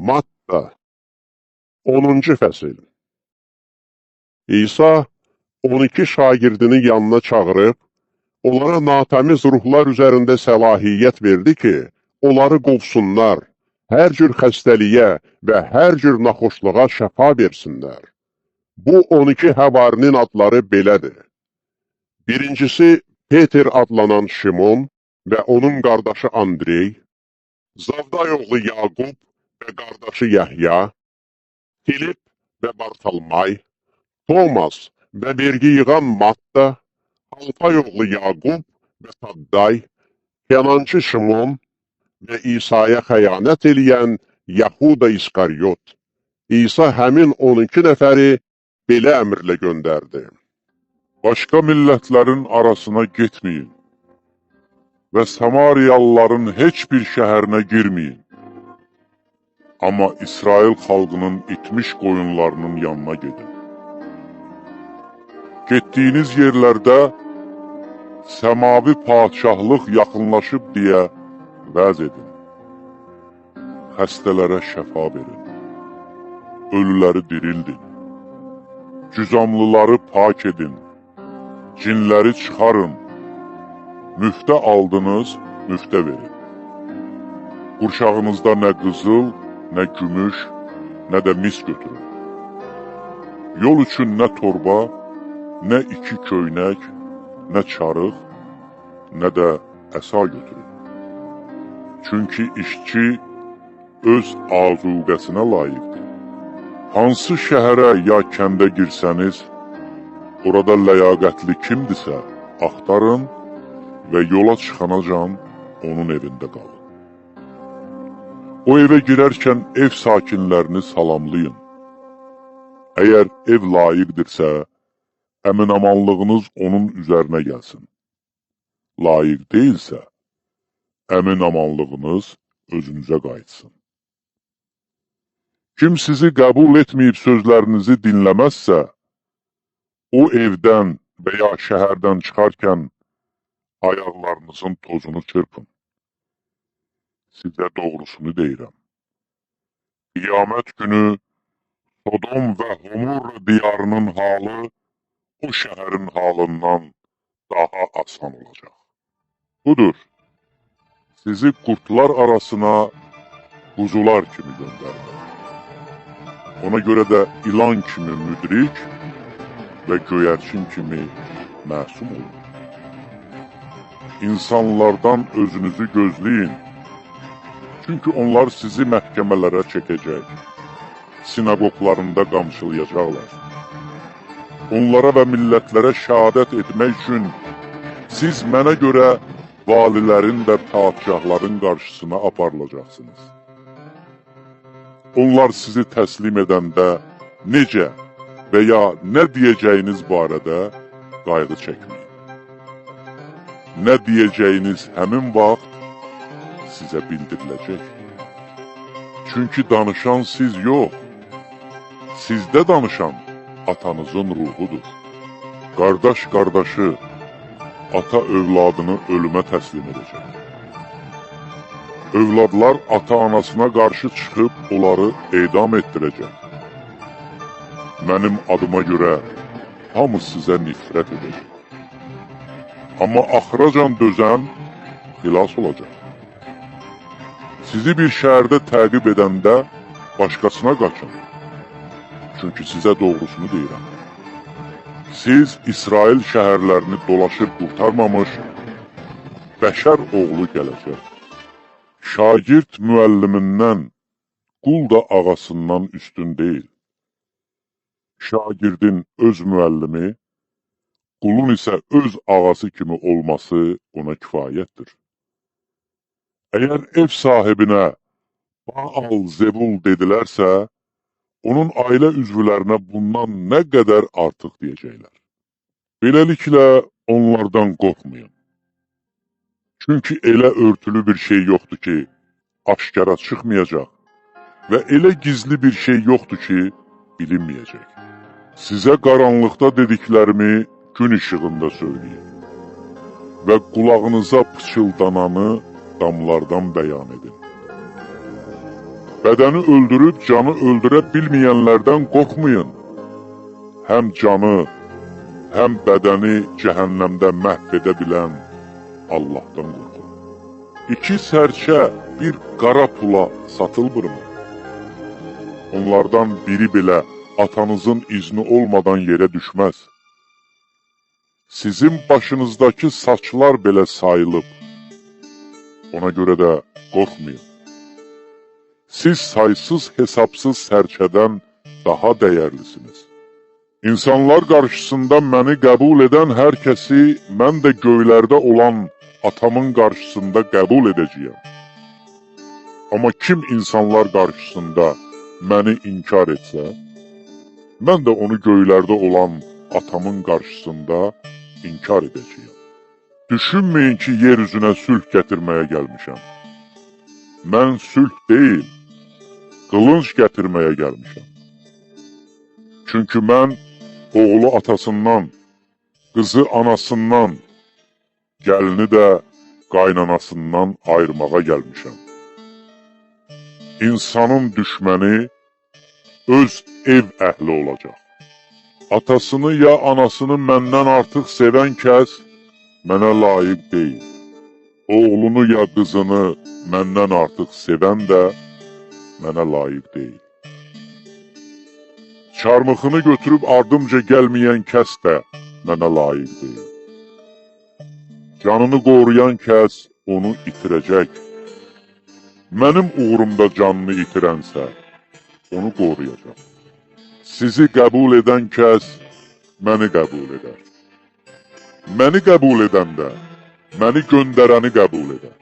Matta 10-cu fəsil İsa 12 şagirdini yanına çağırıb, onlara natəmiz ruhlar üzərində səlahiyyət verdi ki, onları qovsunlar, hər cür xəstəliyə və hər cür naxoşluğa şəfa versinlər. Bu 12 həvarinin adları belədir. Birincisi Peter adlanan Şimon və onun qardaşı Andrey, Zavday oğlu Yaqub və qardaşı Yəhya, Filip və Bartalmay, Thomas və vergi yığan Matta, Alpay oğlu Yaqub və Tadday, Kenancı Şimon və İsa'ya xəyanət eləyən Yahuda İskaryot. İsa həmin 12 nəfəri belə əmrlə göndərdi. Başqa millətlərin arasına getməyin və Samariyalıların heç bir şəhərinə girməyin. Amma İsrail xalqının itmiş qoyunlarının yanına gedin. Getdiyiniz yerlərdə səmavi padşahlıq yaxınlaşıb deyə vəz edin. Xəstələrə şəfa verin. Ölüləri dirildin. Cüzamlıları pak edin. Cinləri çıxarın. Müftə aldınız, müftə verin. Qurşağınızda nə qızıl, nə gümüş, nə də mis götürün. Yol üçün nə torba, nə iki köynək, nə çarıq, nə də əsa götürün. Çünki işçi öz azuqəsinə layiqdir. Hansı şəhərə ya kəndə girsəniz, orada ləyaqətli kimdirsə, axtarın və yola çıxanacan onun evində qalın. O evə girərkən ev sakinlərini salamlayın. Əgər ev layiqdirsə, əminamanlığınız onun üzərinə gəlsin. Layiq deyilsə, əminamanlığınız özünüzə qayıtsın. Kim sizi qəbul etməyib sözlərinizi dinləməzsə, o evdən və ya şəhərdən çıxarkən ayaqlarınızın tozunu çırpın. Sizə doğrusunu deyirəm. Qiyamət günü Sodom və Homorra diyarının halı o şəhərin halından daha asan olacaq. Budur, sizi qurtlar arasına quzular kimi göndərdim. Ona görə də ilan kimi müdrik və göyərçin kimi məsum olun. İnsanlardan özünüzü gözləyin. Çünki onlar sizi məhkəmələrə çəkəcək. Sinagoglarında qamçılayacaqlar. Onlara və millətlərə şəhadət etmək üçün siz mənə görə valilərin və padişahların qarşısına aparılacaqsınız. Onlar sizi təslim edəndə necə və ya nə deyəcəyiniz barədə qayğı çəkməyin. Nə deyəcəyiniz həmin vaxt sizə bildiriləcək. Çünki danışan siz yox, sizdə danışan atanızın ruhudur. Qardaş qardaşı, ata övladını ölümə təslim edəcək. Övladlar ata-anasına qarşı çıxıb onları edam etdirəcək. Mənim adıma görə hamı sizə nifrət edəcək. Amma axıracan dözən xilas olacaq. Sizi bir şəhərdə təqib edəndə başqasına qaçın. Çünki sizə doğrusunu deyirəm. Siz İsrail şəhərlərini dolaşıb qurtarmamış, bəşər oğlu gələcək. Şagird müəllimindən, qul da ağasından üstün deyil. Şagirdin öz müəllimi, qulun isə öz ağası kimi olması ona kifayətdir. Əgər ev sahibinə Baal Zebul dedilərsə, onun ailə üzvlərinə bundan nə qədər artıq deyəcəklər. Beləliklə onlardan qorxmayın. Çünki elə örtülü bir şey yoxdur ki, aşkara çıxmayacaq və elə gizli bir şey yoxdur ki, bilinməyəcək. Sizə qaranlıqda dediklərimi gün işığında söyləyin və qulağınıza pıçıldananı damlardan bəyan edin. Bədəni öldürüb canı öldürə bilməyənlərdən qorxmayın. Həm canı, həm bədəni cəhənnəmdə məhv edə bilən Allahdan qorxun. İki sərçə bir qara pula satılmırmı? Onlardan biri belə atanızın izni olmadan yerə düşməz. Sizin başınızdakı saçlar belə sayılıb. Ona görə də qorxmayın. Siz saysız hesabsız sərçədən daha dəyərlisiniz. İnsanlar qarşısında məni qəbul edən hər kəsi mən də göylərdə olan atamın qarşısında qəbul edəcəyəm. Amma kim insanlar qarşısında məni inkar etsə, mən də onu göylərdə olan atamın qarşısında inkar edəcəyəm. Düşünməyin ki, yer üzünə sülh gətirməyə gəlmişəm. Mən sülh deyil, qılınc gətirməyə gəlmişəm. Çünki mən oğlu atasından, qızı anasından, gəlini də qaynanasından ayırmağa gəlmişəm. İnsanın düşməni öz ev əhli olacaq. Atasını ya anasını məndən artıq sevən kəs mənə layiq deyil. Oğlunu ya qızını məndən artıq sevən də mənə layiq deyil. Çarmıxını götürüb ardımca gəlməyən kəs də mənə layiq deyil. Canını qoruyan kəs onu itirəcək. Mənim uğrumda canını itirənsə, onu qoruyacaq. Sizi qəbul edən kəs məni qəbul edər. Məni qəbul edəndə, məni göndərəni qəbul edər.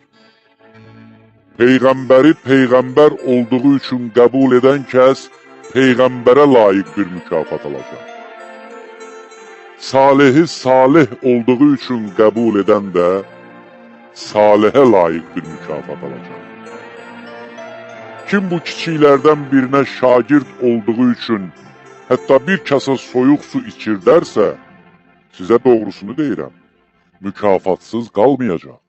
Peyğəmbəri peyğəmbər olduğu üçün qəbul edən kəs peyğəmbərə layiq bir mükafat alacaq. Salihi salih olduğu üçün qəbul edən də salihə layiq bir mükafat alacaq. Kim bu kiçiklərdən birinə şagird olduğu üçün hətta bir kasa soyuq su içir sizə doğrusunu deyirəm, mükafatsız qalmayacaq.